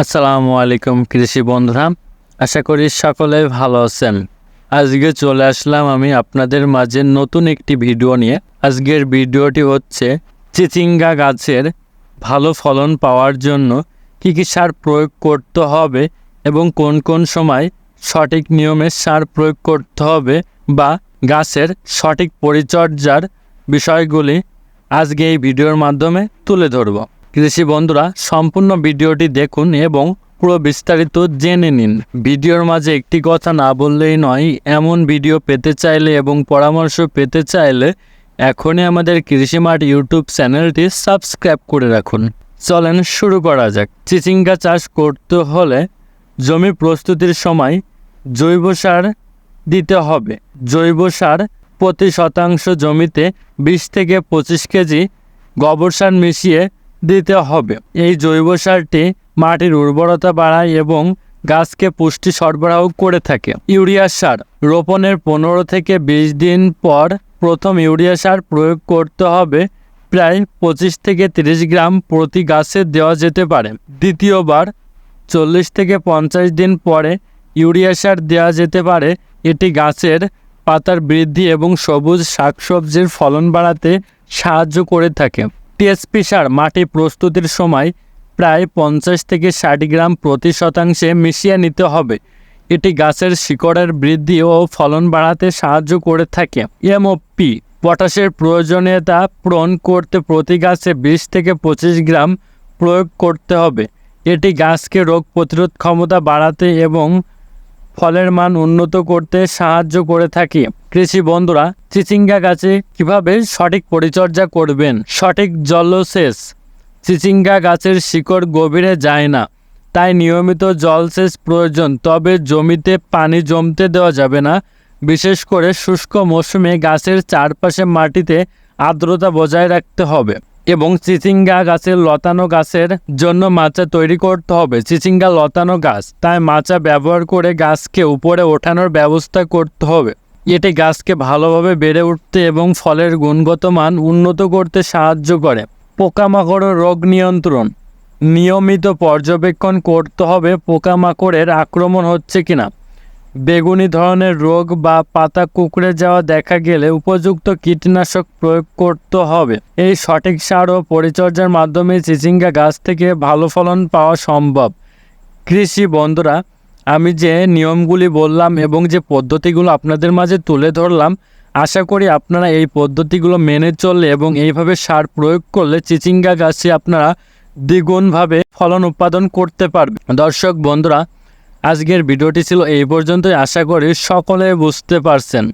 আসসালামু আলাইকুম, কৃষি বন্ধুরা। আশা করি সকলে ভালো আছেন। আজকে চলে আসলাম আমি আপনাদের মাঝে নতুন একটি ভিডিও নিয়ে। আজকের ভিডিওটি হচ্ছে, চিচিঙ্গা গাছের ভালো ফলন পাওয়ার জন্য কী কী সার প্রয়োগ করতে হবে এবং কোন কোন সময় সঠিক নিয়মে সার প্রয়োগ করতে হবে বা গাছের সঠিক পরিচর্যার বিষয়গুলি আজকে এই ভিডিওর মাধ্যমে তুলে ধরব। কৃষি বন্ধুরা, সম্পূর্ণ ভিডিওটি দেখুন এবং পুরো বিস্তারিত জেনে নিন। ভিডিওর মাঝে একটি কথা না বললেই নয়, এমন ভিডিও পেতে চাইলে এবং পরামর্শ পেতে চাইলে এখনই আমাদের কৃষি মাঠ ইউটিউব চ্যানেলটি সাবস্ক্রাইব করে রাখুন। চলেন শুরু করা যাক। চিচিঙ্গা চাষ করতে হলে জমি প্রস্তুতির সময় জৈব সার দিতে হবে। জৈব সার প্রতি শতাংশ জমিতে বিশ থেকে পঁচিশ কেজি গোবর সার মিশিয়ে দিতে হবে। এই জৈব সারটি মাটির উর্বরতা বাড়ায় এবং গাছকে পুষ্টি সরবরাহ করে থাকে। ইউরিয়া সার রোপণের পনেরো থেকে বিশ দিন পর প্রথম ইউরিয়া সার প্রয়োগ করতে হবে। প্রায় পঁচিশ থেকে তিরিশ গ্রাম প্রতি গাছে দেওয়া যেতে পারে। দ্বিতীয়বার চল্লিশ থেকে পঞ্চাশ দিন পরে ইউরিয়া সার দেওয়া যেতে পারে। এটি গাছের পাতার বৃদ্ধি এবং সবুজ শাকসবজির ফলন বাড়াতে সাহায্য করে থাকে। টিএসপি সার মাটি প্রস্তুতির সময় প্রায় পঞ্চাশ থেকে ষাট গ্রাম প্রতি শতাংশে মিশিয়ে নিতে হবে। এটি গাছের শিকড়ের বৃদ্ধি ও ফলন বাড়াতে সাহায্য করে থাকে। এমওপি, পটাশের প্রয়োজনীয়তা পূরণ করতে প্রতি গাছে বিশ থেকে পঁচিশ গ্রাম প্রয়োগ করতে হবে। এটি গাছকে রোগ প্রতিরোধ ক্ষমতা বাড়াতে এবং ফলের মান উন্নত করতে সাহায্য করে থাকে। কৃষি বন্ধুরা, চিচিঙ্গা গাছে কীভাবে সঠিক পরিচর্যা করবেন? সঠিক জলসেচ চিচিঙ্গা গাছের শিকড় গভীরে যায় না, তাই নিয়মিত জলসেচ প্রয়োজন, তবে জমিতে পানি জমতে দেওয়া যাবে না। বিশেষ করে শুষ্ক মৌসুমে গাছের চারপাশে মাটিতে আর্দ্রতা বজায় রাখতে হবে এবং চিচিঙ্গা গাছের লতানো গাছের জন্য মাচা তৈরি করতে হবে। চিচিঙ্গা লতানো গাছ, তাই মাচা ব্যবহার করে গাছকে উপরে ওঠানোর ব্যবস্থা করতে হবে। এটি গাছকে ভালোভাবে বেড়ে উঠতে এবং ফলের গুণগত মান উন্নত করতে সাহায্য করে। পোকামাকড় রোগ নিয়ন্ত্রণ। নিয়মিত পর্যবেক্ষণ করতে হবে পোকামাকড়ের আক্রমণ হচ্ছে কিনা। বেগুনি ধরনের রোগ বা পাতা কুকড়ে যাওয়া দেখা গেলে উপযুক্ত কীটনাশক প্রয়োগ করতে হবে। এই সঠিক সার ও পরিচর্যার মাধ্যমে চিচিঙ্গা গাছ থেকে ভালো ফলন পাওয়া সম্ভব। কৃষি বন্ধুরা আমি যে নিয়মগুলি বললাম এবং যে পদ্ধতিগুলো আপনাদের মাঝে তুলে ধরলাম, আশা করি আপনারা এই পদ্ধতিগুলো মেনে চললে এবং এইভাবে সার প্রয়োগ করলে চিচিঙ্গা গাছে আপনারা দ্বিগুণভাবে ফলন উৎপাদন করতে পারবে। দর্শক বন্ধুরা, আজকের ভিডিওটি ছিল এই পর্যন্তই। আশা করি সকলে বুঝতে পারছেন।